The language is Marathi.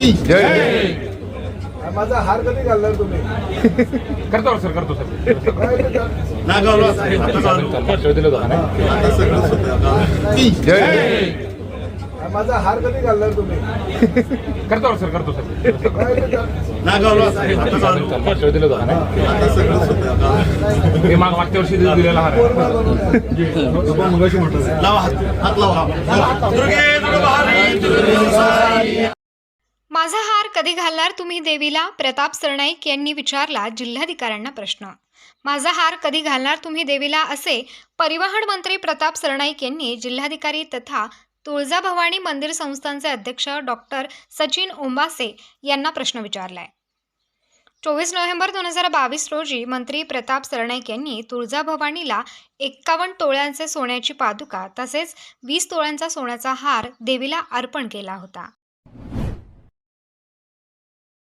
जय. माझा हार कधी घालणार तुम्ही? करतो सर करतो सर. माझा हार कधी घालणार तुम्ही? करतो सर करतो सर. माग मागच्या वर्षी दिलेला हार बनवून या. माझा हार कधी घालणार तुम्ही देवीला? प्रताप सरनाईक यांनी विचारला जिल्हाधिकाऱ्यांना प्रश्न. माझा हार कधी घालणार तुम्ही देवीला? असे परिवहन मंत्री प्रताप सरनाईक यांनी जिल्हाधिकारी तथा तुळजाभवानी मंदिर संस्थांचे अध्यक्ष डॉक्टर सचिन ओंबासे यांना प्रश्न विचारलाय. चोवीस नोव्हेंबर दोन हजार बावीस रोजी मंत्री प्रताप सरनाईक यांनी तुळजाभवानीला एक्कावन्न तोळ्यांचे सोन्याची पादुका तसेच वीस तोळ्यांचा सोन्याचा हार देवीला अर्पण केला होता.